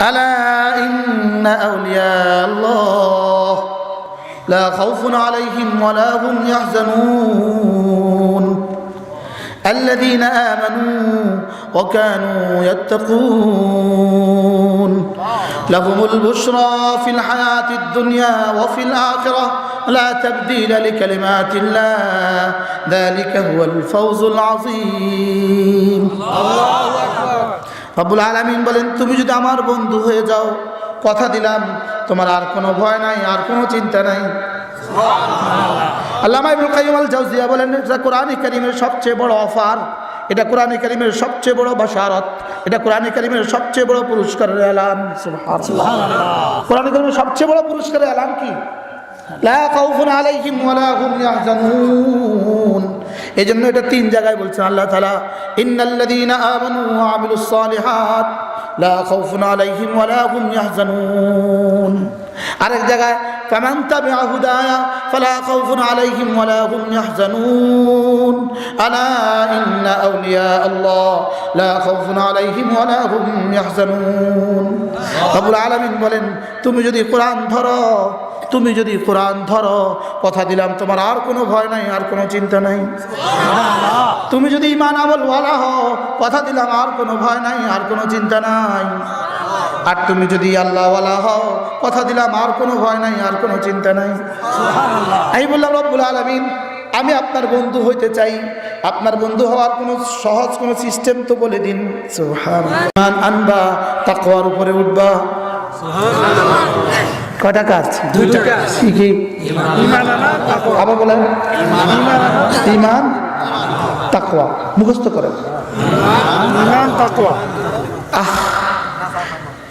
ألا إن أولياء الله لا خوف عليهم ولا هم يحزنون. الذين آمنوا وكانوا يتقون. لهم البشرى في الحياة الدنيا وفي الآخرة. لا تبديل لكلمات الله. ذلك هو الفوز العظيم. রব্বুল আলামিন বলেন, তুমি যদি আমার বন্ধু হয়ে যাও, কথা দিলাম, তোমার আর কোনো ভয় নাই, আর কোনো চিন্তা নাই। আল্লামা ইবুল কাইম আল জাউজিয়া বলেন, এটা কোরআন কারিমের সবচেয়ে বড় অফার, এটা কোরআন কারিমের সবচেয়ে বড় বাসারত এটা কোরআন কারিমের সবচেয়ে বড় পুরস্কারের এলান। কোরআন কারিমের সবচেয়ে বড় পুরস্কারের এলান কি? লা এজন্য এটা তিন জায়গায় বলছেন আল্লাহ তাআলা ইন্নাল্লাযীনা আমানু আমিলুস সালিহাত লা খাউফুন আলাইহিম ওয়ালা হুম ইয়াহজানুন। আরেক জায়গায় ফামান তাবিআ হুদায়া ফালা খাউফুন আলাইহিম ওয়ালা হুম ইয়াহজানুন। আলা ইন্না আউলিয়া আল্লাহ লা খাউফুন আলাইহিম ওয়ালা হুম ইয়াহজানুন। রব্বুল আলামিন বলেন তুমি যদি কোরআন ধরো তুমি যদি কোরআন ধরো, কথা দিলাম, তোমার আর কোনো ভয় নাই, আর কোনো চিন্তা নাই। তুমি যদি ইমান আমল ওয়ালা হও, কথা দিলাম, আর কোনো ভয় নাই, আর কোনো চিন্তা নাই। আর তুমি যদি আল্লাহওয়ালা হও, কথা দিলাম, আর কোনো ভয় নাই, আর কোনো চিন্তা নাই। আমি বললাম, রব্বুল আলমিন, আমি আপনার বন্ধু হইতে চাই। আপনার বন্ধু হওয়ার কোনো সহজ কোনো সিস্টেম তো বলে দিন। আনবা, তাকওয়ার উপরে উঠবা। কয়টা কাজ দুইটা কাজ। কি কি? আবার বলেন। ইমান তাকওয়া। মুখস্থ করেন। ইমান তাকওয়া।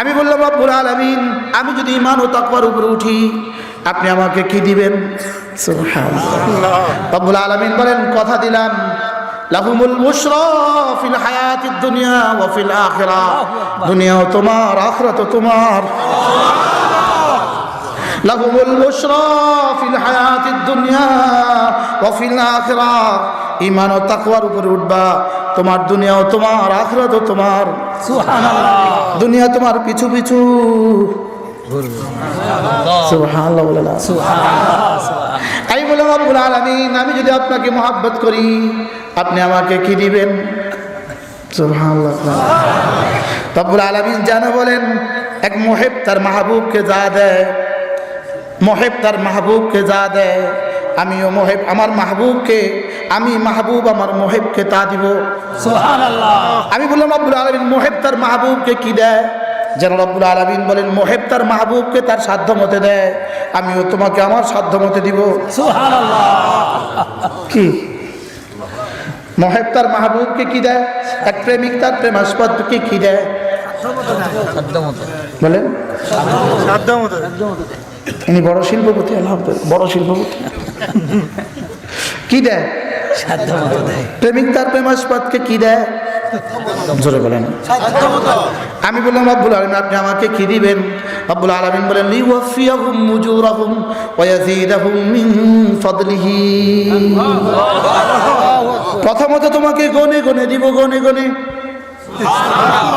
আমি বললাম রব্বুল আলামিন আমি যদি ইমান ও তাকওয়ার উপরে উঠি আপনি আমাকে কি দিবেন? রব্বুল আলামিন বলেন কথা দিলাম লাহুমুল বুশরা ফিল হায়াতিদ দুনিয়া ওয়া ফিল আখিরাহ দুনিয়াও তোমার আখিরাতও তোমার। বুশরা ফিল হায়াতিদ দুনিয়া ওয়া ফিল আখিরাহ ঈমান ও তাকওয়ার উপরে উঠবা। তোমার দুনিয়াও তোমার আখিরাতও তোমার দুনিয়া তোমার পিছু পিছু আমি বললাম রব্বুল আলামিন আমি যদি আপনাকে মহাব্বত করি আপনি আমাকে কি দিবেন? রব্বুল আলামিন যেন বলেন এক মোহেব তার মাহবুবকে যা দেয় মোহেব তার মাহবুবকে যা দেয় আমিও মহেব আমার মাহবুবকে আমি মাহবুব আমার মহেবকে তা দিব। আমি বললাম রব্বুল আলমিন মহেব তার মাহবুবকে কি দেয়? যেন রব্বুল আলমিন বলেন মোহেব তার মাহবুবকে তার সাধ্য মতে দেয় আমিও তোমাকে আমার সাধ্য মতে দিব। কি? মোহেব তার মাহবুবকে কি দেয়? এক প্রেমিক তার প্রেমাস্পদকে কি দেয়? বলেন। সাধ্য মতো ইনি বড় শিল্পপতি আলহামদুলিল্লাহ বড় শিল্পপতি। কি দেয়? প্রেমিক তার প্রেমাস্পদকে কি দেয়? জোরে বলেন। আমি বললাম রব্বুল আলমিন আপনি আমাকে কি দিবেন? রব্বুল আলমিন বলেন লিওয়াফিয়াহুম মুজুরাহুম ওয়া ইয়াজিদাহুম মিন ফাদলিহি। প্রথমত তোমাকে গনে গনে দিব গনে গনে।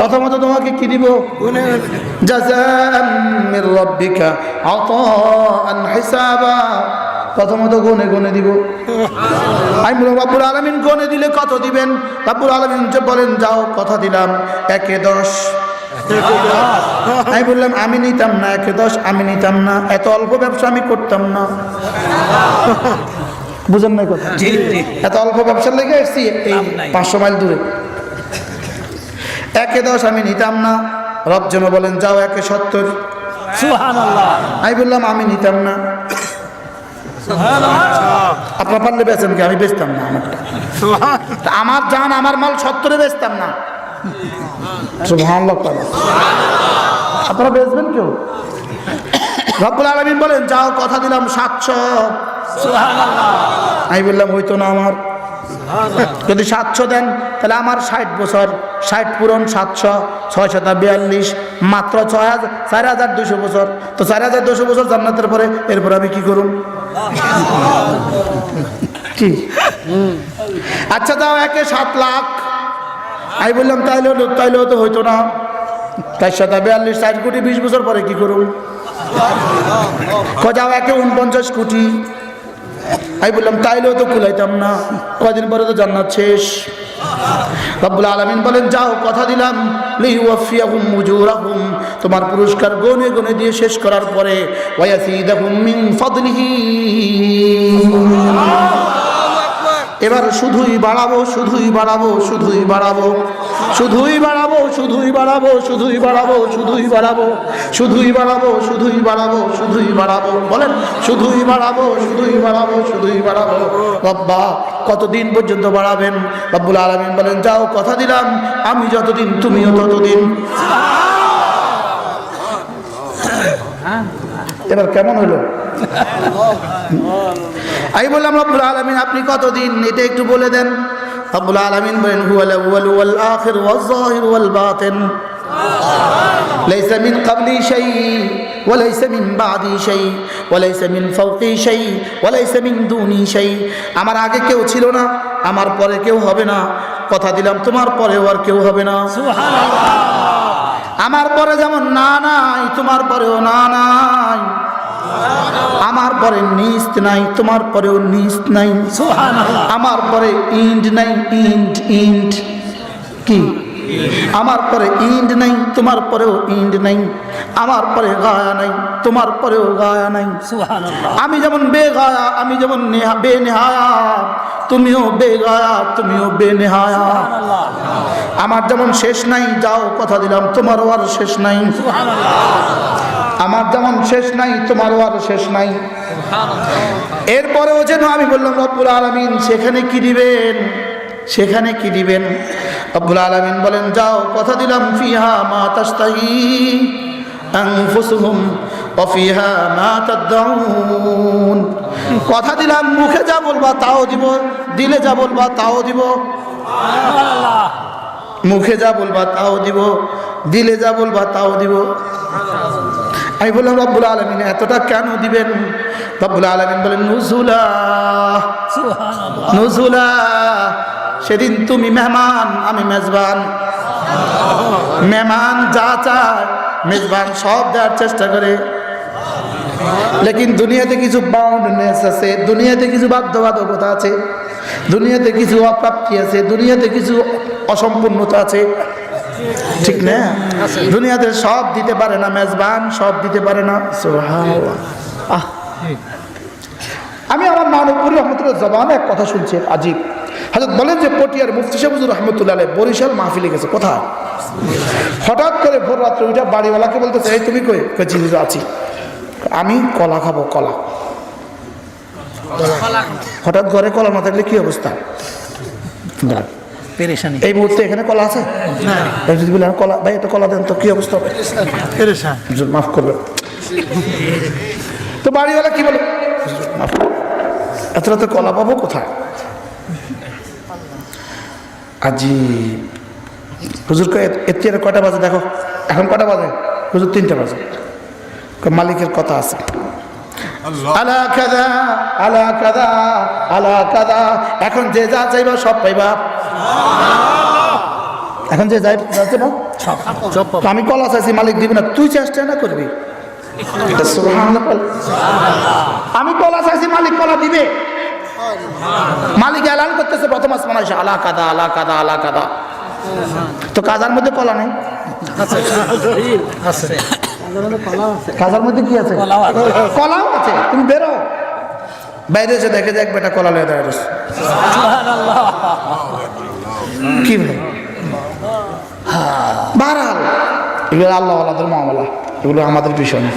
প্রথমত তোমাকে কি দিব? প্রথমত গনে গনে দিব। আমি বললাম রব্বুল আলমিন গনে দিলে কত দিবেন? রব্বুল আলমিন বলেন যাও কথা দিলাম একে দশ। আমি বললাম আমি নিতাম না একে দশ আমি নিতাম না। এত অল্প ব্যবসা আমি করতাম না। বুঝেন না কথা? এত অল্প ব্যবসার লেগে এসছি এই পাঁচশো মাইল দূরে। একে দশ আমি নিতাম না। রব যেন বলেন যাও একে সত্তর। আমি বললাম আমি নিতাম না। আপনার পারলে বেচেন কি? আমি বেচতাম না আমারটা। আমার জান আমার মাল সত্তরে বেচতাম না। আপনারা বেচবেন কেউ? রব্বুল আলমিন বলেন যাও কথা দিলাম সাতশো। আমি বললাম হইতো না আমার। যদি সাতশো দেন, তাহলে আমার ষাট বছর, ষাট পূরণ সাতশো ছয় শত বিয়াল্লিশ, মাত্র ছয় হাজার চার হাজার দুশো বছর। তো চার হাজার দুশো বছর জান্নাতের পরে, এরপর আমি কি করুন আচ্ছা দাও একে সাত লাখ। আমি বললাম, তাইলে হলো তাইলেও তো হইতো না। তার সাথে বিয়াল্লিশ, ষাট কোটি, বিশ বছর পরে কি করুন কজাও একে উনপঞ্চাশ কোটি। আমি বললাম, তাইলেও তো কুলাইতাম না। কদিন পরে তো জান্নাত শেষ। রব্বুল আলমিন বলেন, যাও, কথা দিলাম। লিওয়াফিয়াহুম মুজুরাহুম তোমার পুরস্কার গনে গনে দিয়ে শেষ করার পরে, ওয়ায়াসিদাহুম মিন ফাদলিহি। এবার শুধুই বাড়াবো শুধুই বাড়াবো শুধুই বাড়াবো। শুধুই বাড়াবো শুধুই বাড়াবো শুধুই বাড়াবো শুধুই বাড়াবো। শুধুই বাড়াবো শুধুই বাড়াবো শুধুই বাড়াবো। বলেন শুধুই বাড়াবো শুধুই বাড়াবো শুধুই বাড়াবো। রব্বা কতদিন পর্যন্ত বাড়াবেন? রব্বুল আলমিন বলেন যাও কথা দিলাম। আমি যতদিন তুমিও ততদিন। এবার কেমন হলো? আমি বললাম রব্বুল আলমিন আপনি কতদিন এটা একটু বলে দেন রব্বুল আলমিন বলেন হুয়াল আউয়াল ওয়াল আখির ওয়াল যাহির ওয়াল বাতিন ليس من قبلي شيء وليس من بعدي شيء وليس من فوقي شيء وليس من دوني شيء আমার আগে কেউ ছিল না আমার পরে কেউ হবে না কথা দিলাম তোমার পরেও আর কেউ হবে না আমার পরে যেমন না নাই তোমার পরেও না নাই আমার পরে নিস্ত নাই তোমার পরেও নিস্ত নাই। আমার পরে ইন্ড নাই ইন্ড ইন্ড। কি? আমার পরে ইন্ড নাই তোমার পরেও ইন্ড নাই। আমার পরে গায়া নাই তোমার পরেও গায়া নাই। আমি যেমন বেগায়া আমি যেমন নেহা বেনেহায়া তুমিও বেগায়া তুমিও বেনেহায়া। আমার যেমন শেষ নাই যাও কথা দিলাম তোমারও আর শেষ নাই। আমার যেমন শেষ নাই তোমারও আরও শেষ নাই। এরপরেও যেন আমি বললাম রব্বুল আলমিন সেখানে কি দিবেন? সেখানে কি দিবেন? রব্বুল আলমিন বলেন যাও কথা দিলাম ফিহা মা তাস্তাহি কথা দিলাম মুখে যা বলবা তাও দিব দিলে যা বলবা তাও দিব। মুখে যা বলবা তাও দিব দিলে যা বলবা তাও দিব। আমি বললাম রব্বুল আলমিন এতটা কেন দিবেন? রব্বুল আলমিন বলেন নুজুলা নুজুলা সেদিন তুমি মেহমান আমি মেজবান। মেহমান যা চায় মেজবান সব দেওয়ার চেষ্টা করে। লেকিন দুনিয়াতে কিছু বাউন্ডনেস আছে দুনিয়াতে কিছু বাধ্যবাধকতা আছে দুনিয়াতে কিছু অপ্রাপ্তি আছে দুনিয়াতে কিছু অসম্পূর্ণতা আছে। ঠিক না? দুনিয়াতে সব দিতে পারে না, মেজবান, সব দিতে পারে না। আমি আমার মানবপুরি রহমতুল্লাহ জবানে এক কথা শুনছি আজিব। হাজত বলেন যে পটিয়ার মুফতি সাহুজুর রহমতুল্লাহ বরিশাল মাহফিলে গেছে, কোথায়? হঠাৎ করে ভোর রাত্রে ওইটা বাড়িওয়ালাকে বলতেছে, এই তুমি কই? কয়েছি আছি। আমি কলা খাব, কলা। হঠাৎ ঘরে কলা না থাকলে কি অবস্থা। পেরেশানি। এই মুহূর্তে এখানে কলা আছে? ভাই যদি বলে কলা ভাই এটা কলা দেন তো কি অবস্থা হবে? পেরেশান। মাফ করবেন। তো বাড়িওয়ালা কি বলে? মাফ। এত রাতে কলা পাবো কোথায়? আজি হুজুর কয় এর কয়টা বাজে দেখো? এখন কটা বাজে? হুজুর তিনটা বাজে। মালিকের কথা আছে। আলা কাদা আলা কাদা আলা কাদা। এখন যে যা চাইবা সব পাইবা। এখন যে যাই যাচ্ছে না তো আমি কলা চাইছি মালিক দিবি না। তুই চেষ্টা না করবি। এটা সুবহানাল্লাহ। বল। আমি কলা চাইছি মালিক কলা দিবে। মালিক এলান করতেছে প্রথম আসমান এসে আলা কাদা আলা কাদা আলা কাদা। তো কাজার মধ্যে কলা নেই। আছে। কাজার মধ্যে কি আছে কলাও আছে। কলাও আছে তুমি বেরো বাইরে এসে দেখে যে এক বেটা কলা লেগে দাঁড়িয়ে রয়েছে। কি ভাই বাহারাল এগুলো আল্লাহ আল্লাহদের মামলা এগুলো আমাদের বিষয় না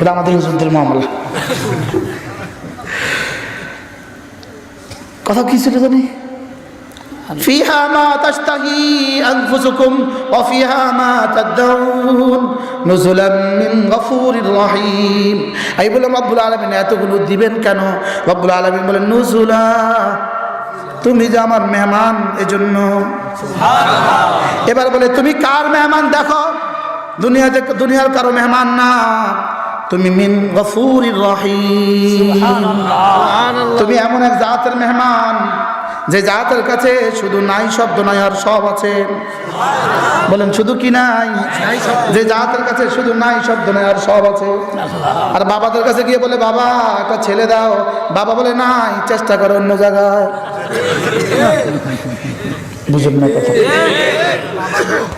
এটা আমাদের হুজুরদের মামলা কথা কি ছিল জানি فيها ما تشتهي أنفسكم وفيها ما تدعون নুজুলাম মিন গফুরির রহিম। এই বলে রব্বুল আলমিন এতগুলো দিবেন কেন? রব্বুল আলমিন বলেন নুজুলা তুমি যে আমার মেহমান এজন্য। এবার বলে তুমি কার মেহমান? দেখো দুনিয়াতে দুনিয়ার কারও মেহমান না। তুমি মিন গফুরির রহিম। তুমি এমন এক জাতের মেহমান। যে জাতের কাছে শুধু নাই শব্দ নাই আর সব আছে। বলেন শুধু কি নাই? যে জাতের কাছে শুধু নাই শব্দ নাই আর সব আছে। আর বাবাদের কাছে গিয়ে বলে বাবা একটা ছেলে দাও। বাবা বলে নাই চেষ্টা করো অন্য জায়গায়। বুঝুন না কথা।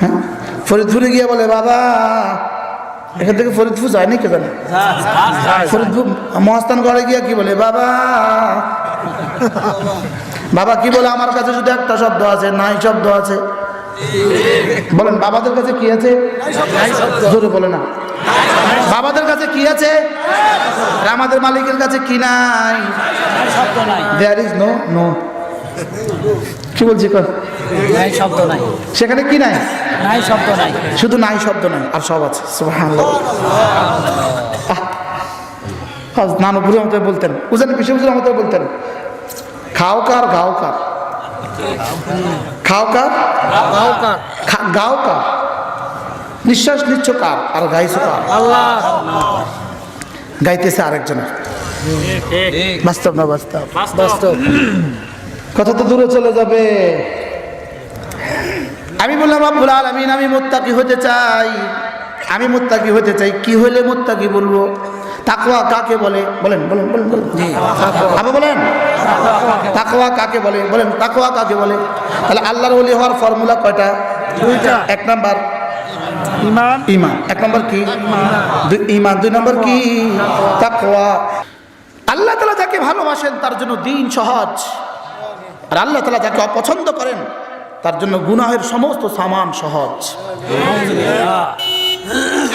হ্যাঁ? ফরিদপুরে গিয়ে বলে বাবা এখান থেকে ফরিদপুর যায়নি কে জানে ফরিদপুর মহাস্থান ঘরে গিয়ে কি বলে বাবা বাবা কি বলে আমার কাছে শুধু একটা শব্দ আছে নাই শব্দ আছে? বলেন বাবাদের কাছে কি আছে? জোরে বলে না। বাবাদের কাছে কি আছে? আমাদের মালিকের কাছে কি নাই? শব্দ নাই দেয়ার ইজ নো নো কি বলছি নাই শব্দ নাই। সেখানে কি নাই? নাই শব্দ নাই। শুধু নাই শব্দ নাই আর সব আছে। সুবহানাল্লাহ। আজ মতো বলতেন। উজানি উজুর মতো বলতেন। খাও কার গাও কার? খাও কার? গাও কার। নিঃশ্বাস নিচ্ছ কার? আর গাইছো কার? গাইতেছে আরেকজনের বাস্তব না বাস্তব? বাস্তব। কথা তো দূরে চলে যাবে। আমি বললাম আব্বুল আলমিন আমি মোত্তাকি হতে চাই। আমি মোত্তাকি হতে চাই কি হলে মোত্তাকি বলব? তাকওয়া কাকে বলে? বলেন বলেন বলেন বলেন। আবার বলেন? তাকওয়া কাকে বলে? বলেন তাকওয়া কাকে বলে? তাহলে আল্লাহর ওলি হওয়ার ফর্মুলা কয়টা? দুইটা। এক নাম্বার। ইমান। ইমান। এক নম্বর কি? দুই- ইমান। দুই নম্বর কি? তাকওয়া। আল্লাহ তালা যাকে ভালোবাসেন তার জন্য দিন সহজ। আর আল্লাহ তালা যাকে অপছন্দ করেন তার জন্য গুনাহের সমস্ত সামান সহজ।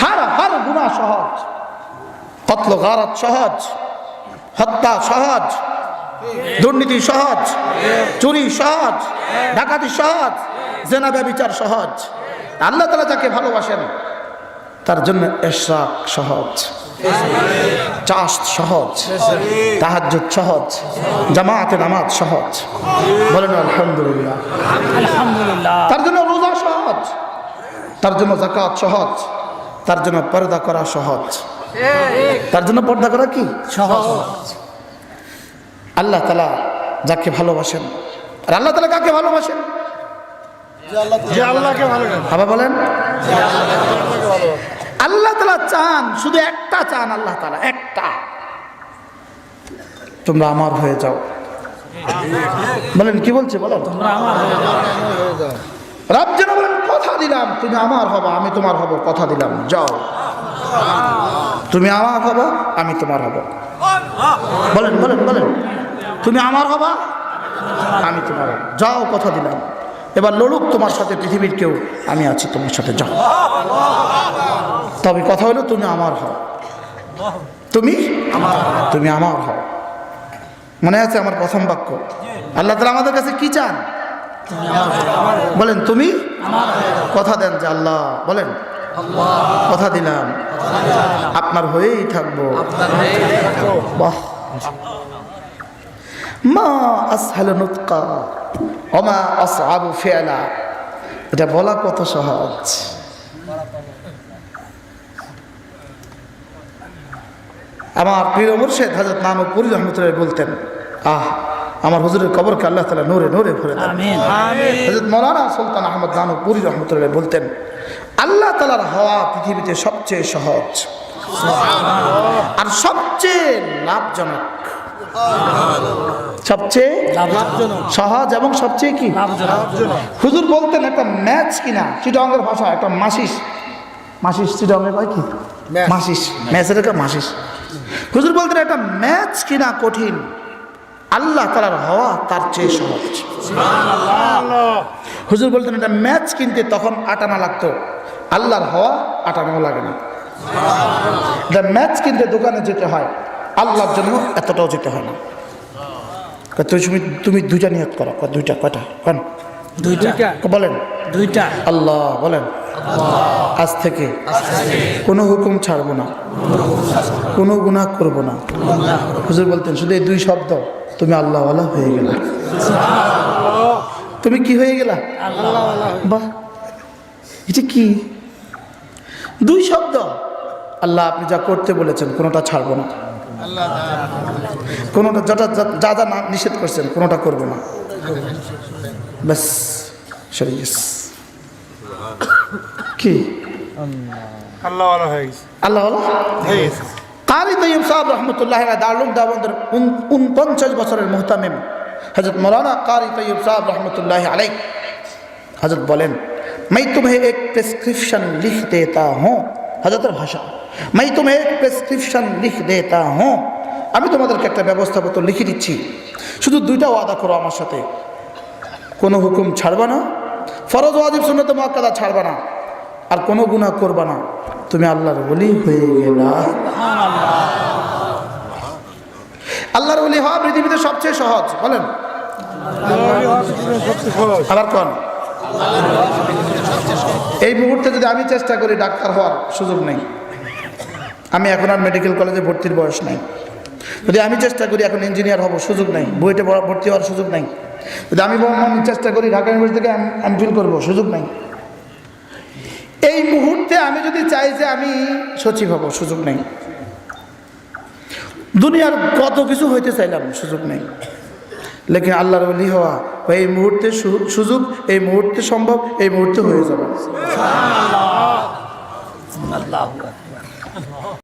হার হার গুনাহ সহজ। কতল গারাত সহজ হত্যা সহজ দুর্নীতি সহজ চুরি সহজ ডাকাতি সহজ জেনা ব্যবিচার সহজ। আল্লাহ তালা যাকে ভালোবাসেন তার জন্য এশরাক সহজ চাষ সহজ তাহাজ্জুদ সহজ জামাতে নামাজ সহজ। বলেন আলহামদুলিল্লাহ। তার জন্য রোজা সহজ তার জন্য জাকাত সহজ তার জন্য পর্দা করা সহজ। তার জন্য পর্দা করা কি? সহজ। আল্লাহ তালা যাকে ভালোবাসেন আর আল্লাহ তালা কাকে ভালোবাসেন? আল্লাহকে আবার বলেন আল্লাহ তালা চান শুধু একটা চান আল্লাহ তালা একটা। তোমরা আমার হয়ে যাও। বলেন কি বলছে? বলো। রব যেন বলেন কথা দিলাম তুমি আমার হব আমি তোমার হব কথা দিলাম যাও। তুমি আমার হব, আমি তোমার হব। বলেন বলেন বলেন। তুমি আমার হবা, আমি তোমার। যাও, কথা দিলাম। এবার লড়ুক তোমার সাথে পৃথিবীর কেউ, আমি আছি তোমার সাথে, যাও। তবে কথা হলো, তুমি আমার হও। তুমি তুমি আমার হও। মনে আছে আমার প্রথম বাক্য? আল্লাহ তালা আমাদের কাছে কি চান? বলেন, তুমি? কথা দেন যে আল্লাহ, বলেন। কথা দিলাম। আপনার হয়েই থাকব। বাহ। মা আসহাল নুতকা অমা আসআবু ফিআলা। এটা বলা কত সহজ। আমার প্রিয় মুর্শেদ হাজরত নানুপুরি রহমতুল্লাহ বলতেন আহ আমার হুজুরের কবরকে আল্লাহ তালা নূরে নূরে ভরে দেন। হজরত মৌলানা সুলতান আহমদ নানুপুরি রহমতুল্লাহ বলতেন আল্লাহ তালার হওয়া পৃথিবীতে সবচেয়ে সহজ। আর সবচেয়ে লাভজনক। সবচেয়ে লাভজনক। সহজ এবং সবচেয়ে কি? হুজুর বলতেন একটা ম্যাচ কিনা? চিটঙ্গের ভাষা একটা মাসিস। মাসিস চিটঙ্গে কয় কি? মাসিস। ম্যাচের একটা মাসিস। হুজুর বলতেন একটা ম্যাচ কিনা কঠিন? আল্লাহ তালার হওয়া তার চেয়ে সহজ। হুজুর বলতেন একটা ম্যাচ কিনতে তখন আটানা লাগতো। আল্লাহর হওয়া আটানো লাগে না। একটা ম্যাচ কিনতে দোকানে যেতে হয় আল্লাহর জন্য এতটাও যেতে হয় না। তুমি তুমি দুইটা নিয়ত করো। দুইটা কয়টা? কন। দুইটা। বলেন। দুইটা। আল্লাহ বলেন। আজ থেকে কোনো হুকুম ছাড়বো না। কোনো গুনাহ করব না। হুজুর বলতেন শুধু এই দুই শব্দ তুমি আল্লাহওয়ালা হয়ে গেলা। তুমি কি হয়ে গেলা। বাহ! এটা কি? দুই শব্দ। আল্লাহ আপনি যা করতে বলেছেন কোনোটা ছাড়বো না। কোনোটা যটা যা যা না নিষেধ করছেন কোনোটা করব না। ব্যাস সরে কি? আল্লাহ আল্লাহ কারি তৈব সাহেব রহমতুল্লাহ দারুল দাবন্দের উনপঞ্চাশ বছরের মোহতামিম হজরত মৌলানা কারি তৈব সাহেব রহমতুল্লাহ আলাই হজরত বলেন मैं तुम्हें एक प्रेस्क्रिप्शन लिख देता हूँ হজরতের ভাষা मैं तुम्हें एक प्रेस्क्रिप्शन लिख देता हूँ আমি তোমাদেরকে একটা ব্যবস্থাপত্র লিখে দিচ্ছি শুধু দুইটা ওয়াদা করো আমার সাথে কোনো হুকুম ছাড়বা না ফরজ ওয়াজিব সুন্নত মক্কাদা ছাড়বা না আর কোনো গুনাহ করবা না তুমি আল্লাহর বলি হয়ে গেলা আল্লাহর বলি হওয়া পৃথিবীতে সবচেয়ে সহজ বলেন সবচেয়ে সহজ আবার কন এই মুহূর্তে যদি আমি চেষ্টা করি ডাক্তার হওয়ার সুযোগ নেই। আমি এখন আর মেডিকেল কলেজে ভর্তির বয়স নাই। যদি আমি চেষ্টা করি এখন ইঞ্জিনিয়ার হব, সুযোগ নেই। বড় ভর্তি হওয়ার সুযোগ নেই। যদি আমি চেষ্টা করি ঢাকা ইউনিভার্সিটি থেকে এম ফিল করব, সুযোগ নেই। এই মুহূর্তে আমি যদি চাই যে আমি সচিব হব, সুযোগ নেই। দুনিয়ার কত কিছু হইতে চাইলাম, সুযোগ নেই। লেকিন আল্লাহর অলি হওয়া বা এই মুহূর্তে সুযোগ এই মুহূর্তে সম্ভব, এই মুহূর্তে হয়ে যাবে। আল্লাহ